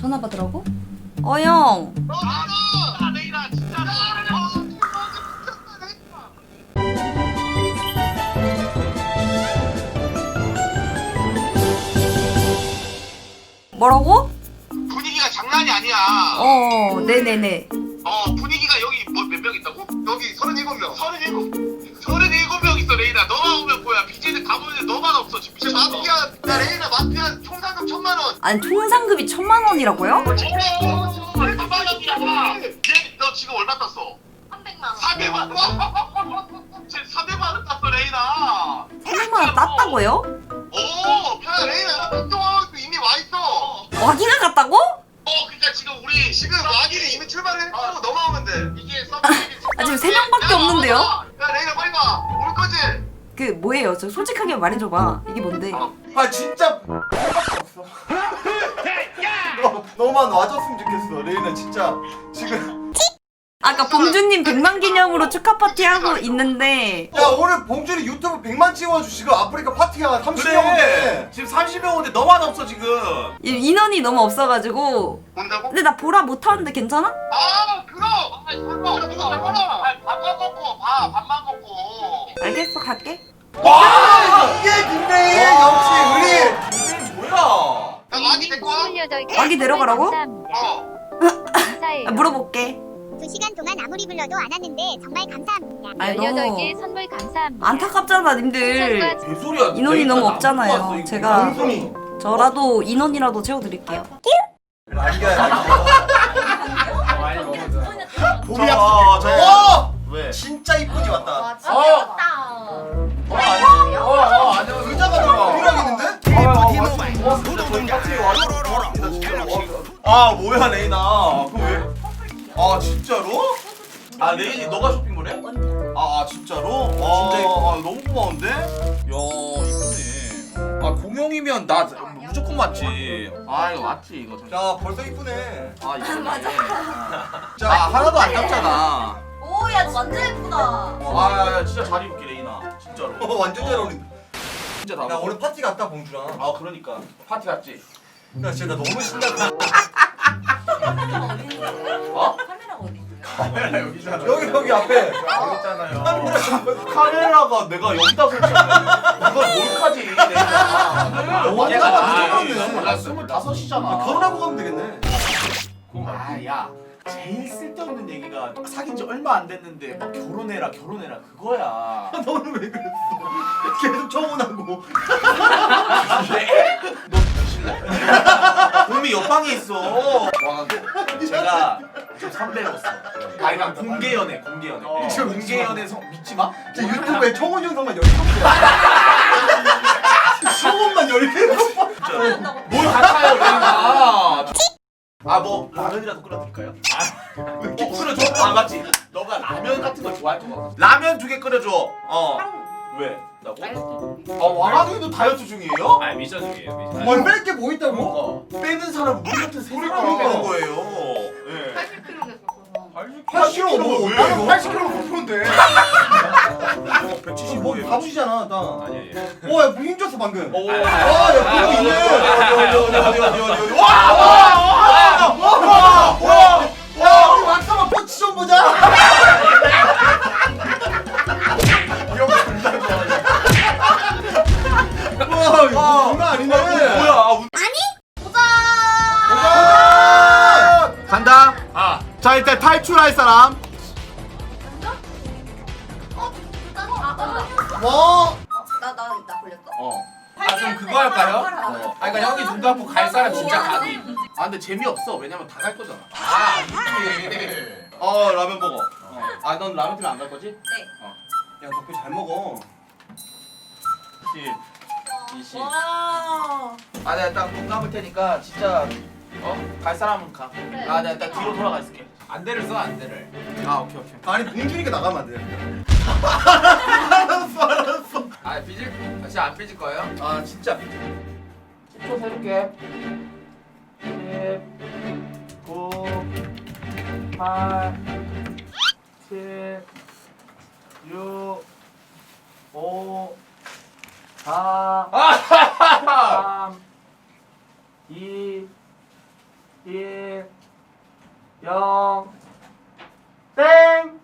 전화 받으라고? 어 형. 아, 레이나 진짜. 뭐라고? 분위기가 장난이 아니야. 어 네네네. 어, 분위기가 여기 뭐 몇 명 있다고? 여기 37명. 37. 37명 있어, 레이나. 너만 오면 뭐야? BJ는 다 모이는데 너만 없어. 지금 미쳤어. 마피아, 야, 레이나 마피아 총상금 천만 원. 아니 총 상급이 천만 원이라고요? 어, 천만 원이야. 얘너 지금 얼마 땄어? 300만 원. 400만 원. 쟤 400만 원 땄어, 레이나. 300만 원 땄다고요? 오, 야, 레이나 운동하고 이미 와 있어. 와기가 갔다고? 어, 그러니까 지금 우리 지금 와기를 이미 출발을 했고 넘어오면 돼. 이게 서브웨이. 아, 지금 세 명밖에 없는데요? 그 뭐예요? 저 솔직하게 말해줘봐. 이게 뭔데? 아 진짜 할밖에 없어. 너 너만 와줬으면 좋겠어. 레이나 진짜 지금 아까 봉준님 100만 기념으로 축하 파티 하고 있는데 야 오늘 봉준이 유튜브 100만 찍어주시고 아프리카 파티가 30명인데 그래 지금 30명 오는데 너만 없어 지금 이- 인원이 너무 없어가지고 온다고? 근데 나 보라 못하는데 괜찮아? 아, 그럼. 아, 설마. 아, 밥만 먹고 봐. 밥만 먹고. 알겠어 갈게. 이게 김레이 역시 우리 뭐야 데리고 와. 28개 와기 내려가라고? 감사합니다. 어. 감사해요. 아, 물어볼게. 두 시간 동안 아무리 불러도 안 왔는데 정말 감사합니다. 아니 너무 18개 선물 감사합니다. 안타깝잖아 님들. 추천과 개소리야 인원이 너무 안 없잖아요. 뽑았어, 이거. 제가 저라도 인원이라도 채워드릴게요. 라기야 봄이 저, 약속해 저. 어! 왜? 진짜 이쁜이 왔다 와 어. 어 아 뭐야 레이나 그 왜? 아 진짜로? 아 레인이 너가 쇼핑을 해? 아, 아 진짜로? 아, 진짜 아, 너무 고마운데? 야 이쁘네 아 공영이면 나 무조건 맞지 아 이거 맞지 이거 좀. 야 벌써 이쁘네 아 이쁘네 맞아 자아 하나도 안 닮잖아 오야 완전 예쁘다. 아 야, 진짜 잘 입을게 레이나 진짜로 어, 완전 잘 어울린다 진짜 다야 오늘 파티 갔다 봉준아 아 그러니까 파티 갔지? 야 진짜 나 너무 신나다. 어? 카메라가 어디? 카메라 여기잖아 여기 여기 앞에. 여기 있잖아요. 카메라가 내가 여기다 설치하면 이건 몰카지 내가. 아, 무조건이네. 나 스물다섯이잖아. 결혼하고 가면 되겠네. 아 야 제일 쓸데없는 얘기가 사귄 지 얼마 안 됐는데 막 결혼해라 결혼해라 그거야. 너는 왜 그랬어? 계속 청혼하고. 너 보실래? 봄이 옆방에 있어. 와 제가 좀 선배로서. 아 그냥 공개 연애 공개 연애. 어. 공개 연애 성 믿지 마 진짜 유튜브에 청혼 영상만 17개 청혼만 17개 진짜 뭘 같아요 레이나 아뭐 라면이라도 끓여드릴까요? 어 끓여줘? 아 맞지 너가 라면 같은 거 좋아할 것 같아. 라면 두 개 끓여줘. 어. 왜? 어 왕학이도 다이어트 중이에요? 아 미션 중이에요 미션. 뭘 뺄 게 뭐 있다고? 어 빼는 사람은 우리 같은 세 그러니까. 사람이 빼는 거예요 예 80kg 됐었어. 80kg 뭐 왜? 나는 80kg 못하는데 어, 175예요 뭐 바보시잖아 나 아니 아니. 어, 야, 뭐 힘줬어 방금. 오. 와, 야, 그거 있네. 어디 어디 어디 어디 어디 어디 와! 와! 자 일단 탈출할 사람. 와, 나나 나 걸렸어? 어. 아 그럼 그거 할까요? 어. 아 그러니까 형이 눈 감고 갈 사람 진짜 가기. 아 근데 재미없어. 왜냐면 다 갈 거잖아. 아 아니지. 어 라면 먹어. 어. 아넌 라면 팀에 안갈 거지? 네. 야, 덕분 잘 먹어. 10, 20. 와. 아 내가 일단 눈 감을 테니까 진짜 어? 갈 사람은 가. 아 내가 일단 뒤로 돌아가 있을게. 안대를 써 안대를. 아 오케이 오케이. 아니, 봉준이가 나가면 안 돼. 아 삐질? 아, 진짜 안 삐질 거예요? 아 진짜 삐질 10초 세볼게 10 9 8 7 6 5 4 3 2 1 0 땡!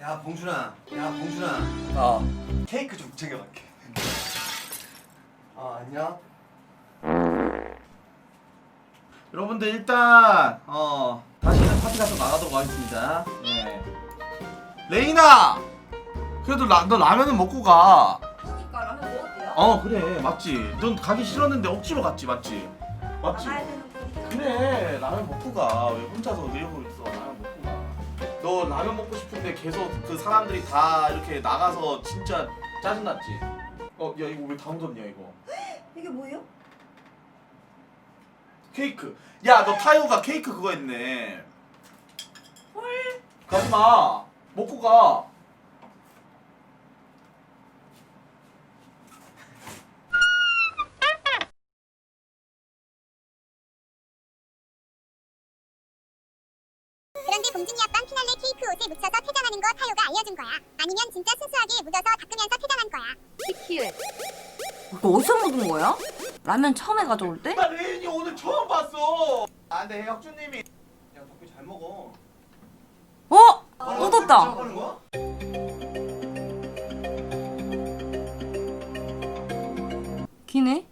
야 봉준아. 야 봉준아. 어. 케이크 좀 챙겨갈게. 아 안녕 여러분들 일단 어 다시는 파티 가서 나가도록 하겠습니다. 네. 레이나, 그래도 라, 너 라면은 먹고 가. 그러니까 라면 먹을게요. 어 그래 맞지. 넌 가기 싫었는데 억지로 갔지 맞지. 맞지. 그래 라면 먹고 가. 왜 혼자서 이러고 있어? 라면 먹고 가. 너 라면 먹고 싶은데 계속 그 사람들이 다 이렇게 나가서 진짜 짜증났지. 어 야 이거 왜 다 묻었냐 이거. 이게 뭐예요? 케이크. 야, 너 타요가 케이크 그거 했네. 헐. 가지 마. 먹고 가. 그런데 봉준이 아빠 피날레 케이크 옷에 묻혀서 퇴장하는 거 타요가 알려준 거야. 아니면 진짜 순수하게 묻어서 닦으면서 퇴장한 거야. 이거 어디서 묻은 거야? 라면 처음에 가져올 때? 나 레인이 오늘 처음 봤어. 아 근데 혁준님이 야 덕분에 잘 먹어 어? 아, 묻었다. 하는 거야? 기네?